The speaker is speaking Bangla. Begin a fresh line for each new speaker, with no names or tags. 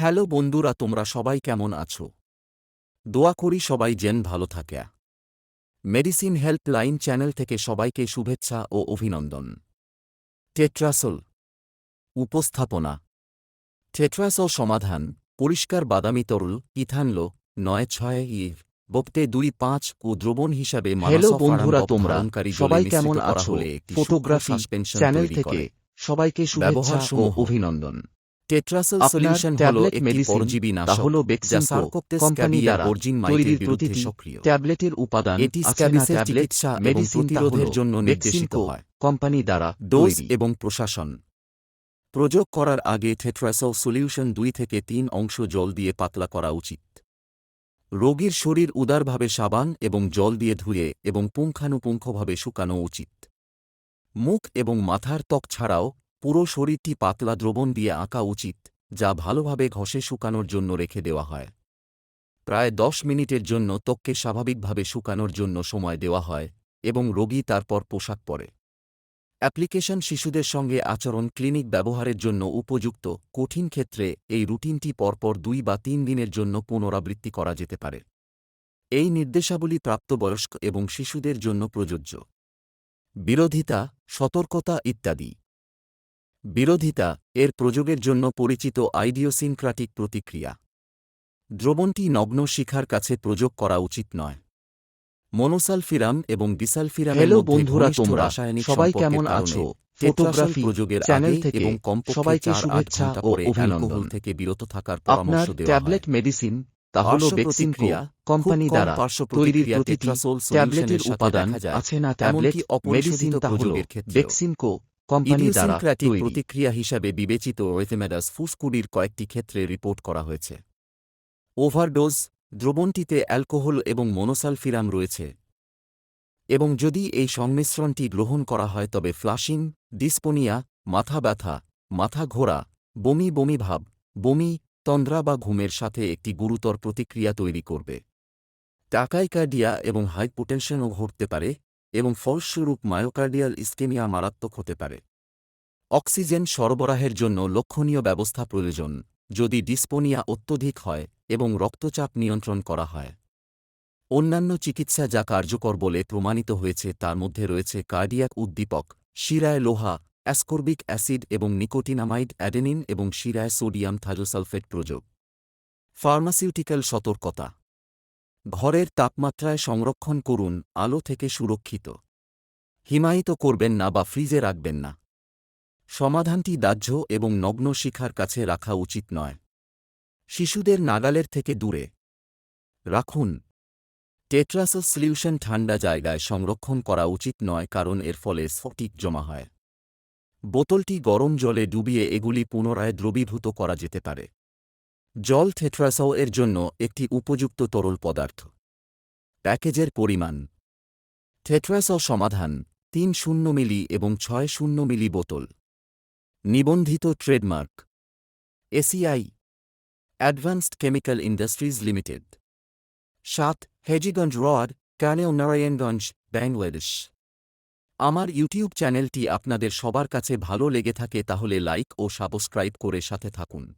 হ্যালো বন্ধুরা তোমরা সবাই কেমন আছো? দোয়া করি সবাই জেন ভালো থাকে। মেডিসিন হেল্প লাইন চ্যানেল থেকে সবাইকে শুভেচ্ছা ও অভিনন্দন। টেট্রাসোল উপস্থাপনা। টেট্রাসোল সমাধান পরিষ্কার বাদামি তরল ইথানল নয় ছয় ইভ বক্তে দুই পাঁচ ও দ্রবণ হিসাবে
হ্যালো বন্ধুরা তোমরা সবাই কেমন আছো? ফটোগ্রাফি চ্যানেল থেকে সবাইকে শুভেচ্ছা ও অভিনন্দন।
টেট্রাসেল সলিউশন হল একটি পরজীবী নাশক যা সার্কোপ্টেস মাইটের বিরুদ্ধে সক্রিয়।
ট্যাবলেটের উপাদান
এটি স্ক্যাবিসের চিকিৎসা এবং প্রতিরোধের জন্য নির্দেশিত হয়।
কোম্পানি দ্বারা
ডোজ এবং প্রশাসন। প্রয়োগ করার আগে থেট্রাসল সলিউশন দুই থেকে তিন অংশ জল দিয়ে পাতলা করা উচিত। রোগীর শরীর উদারভাবে সাবান এবং জল দিয়ে ধুয়ে এবং পুঙ্খানুপুঙ্খভাবে শুকানো উচিত। মুখ এবং মাথার ত্বক ছাড়াও পুরো শরীরটি পাতলা দ্রবণ দিয়ে আঁকা উচিত, যা ভালোভাবে ঘষে শুকানোর জন্য রেখে দেওয়া হয়। প্রায় দশ মিনিটের জন্য ত্বককে স্বাভাবিকভাবে শুকানোর জন্য সময় দেওয়া হয় এবং রোগী তারপর পোশাক পরে। অ্যাপ্লিকেশন শিশুদের সঙ্গে আচরণ ক্লিনিক ব্যবহারের জন্য উপযুক্ত, কঠিন ক্ষেত্রে এই রুটিনটি পরপর দুই বা তিন দিনের জন্য পুনরাবৃত্তি করা যেতে পারে। এই নির্দেশাবলী প্রাপ্তবয়স্ক এবং শিশুদের জন্য প্রযোজ্য। বিরোধিতা, সতর্কতা ইত্যাদি। বিরোধিতা এর প্রযোগের জন্য পরিচিত আইডিওসিনক্রাটিক প্রতিক্রিয়া। দ্রবণটি নগ্ন শিখার কাছে প্রযোগ করা উচিত নয়। মনোসালফিরাম এবং ডিসালফিরামের
হ্যালো বন্ধুরা তোমরা
রাসায়নিক
সবাই কেমন আছো? ফটোগ্রাফি
প্রযোগের
চ্যানেল থেকে
এবং
সবাইকে শুভেচ্ছা ও অভিনন্দন।
থেকে বিরত থাকার পরামর্শ দেওয়া
ট্যাবলেট মেডিসিন তা হল
পার্শ্ব ক্রিয়া
কোম্পানি দ্বারা
পার্শ্ব প্রতিক্রিয়া
প্রতিটি ট্যাবলেটের
সলিউশনের
উপাদান আছে না ট্যাবলেট? মেডিসিন তা হল
প্রযোগের ক্ষেত্রেও।
কোম্পানি দ্বারা
প্রতিক্রিয়া হিসাবে বিবেচিত ওয়েথেমেডাস ফুসকুডির কয়েকটি ক্ষেত্রে রিপোর্ট করা হয়েছে। ওভারডোজ দ্রবণটিতে অ্যালকোহল এবং মনোসালফিরাম রয়েছে। এবং যদি এই সংমিশ্রণটি গ্রহণ করা হয় তবে ফ্লাশিং ডিসপোনিয়া মাথা ব্যথা মাথা ঘোরা বমি বমি ভাব বমি তন্দ্রা বা ঘুমের সাথে একটি গুরুতর প্রতিক্রিয়া তৈরি করবে। টাকাইকার্ডিয়া এবং হাইপোটেনশনও ঘটতে পারে এবং ফলস্বরূপ মায়োকার্ডিয়াল ইস্কেমিয়া মারাত্মক হতে পারে। অক্সিজেন সরবরাহের জন্য লক্ষণীয় ব্যবস্থা প্রয়োজন, যদি ডিসপোনিয়া অত্যধিক হয় এবং রক্তচাপ নিয়ন্ত্রণ করা হয়। অন্যান্য চিকিৎসা যা কার্যকর বলে প্রমাণিত হয়েছে তার মধ্যে রয়েছে কার্ডিয়াক উদ্দীপক, শিরায় লোহা, অ্যাসকর্বিক অ্যাসিড এবং নিকোটিনামাইড অ্যাডেনিন এবং শিরায় সোডিয়াম থাইজোসালফেট প্রযোগ। ফার্মাসিউটিক্যাল সতর্কতা ঘরের তাপমাত্রায় সংরক্ষণ করুন, আলো থেকে সুরক্ষিত। হিমায়িত করবেন না বা ফ্রিজে রাখবেন না। সমাধানটি দাহ্য এবং নগ্ন শিখার কাছে রাখা উচিত নয়। শিশুদের নাগালের থেকে দূরে। রাখুন। টেট্রাসল সলিউশন ঠান্ডা জায়গায় সংরক্ষণ করা উচিত নয় কারণ এর ফলে স্ফটিক জমা হয়। বোতলটি গরম জলে ডুবিয়ে এগুলি পুনরায় দ্রবীভূত করা যেতে পারে। জল থেট্রাসাও এর জন্য একটি উপযুক্ত তরল পদার্থ। প্যাকেজের পরিমাণ। থেট্রাসাও সমাধান, তিন শূন্য মিলি এবং ছয় শূন্য মিলি বোতল। নিবন্ধিত trademark. ACI. Advanced chemical industries limited. সাত, হেজিগঞ্জ রড, কানেও নারায়ণগঞ্জ, বাংলাদেশ। আমার ইউটিউব চ্যানেলটি আপনাদের সবার কাছে ভালো লেগে থাকে তাহলে লাইক ও সাবস্ক্রাইব করে সাথে থাকুন।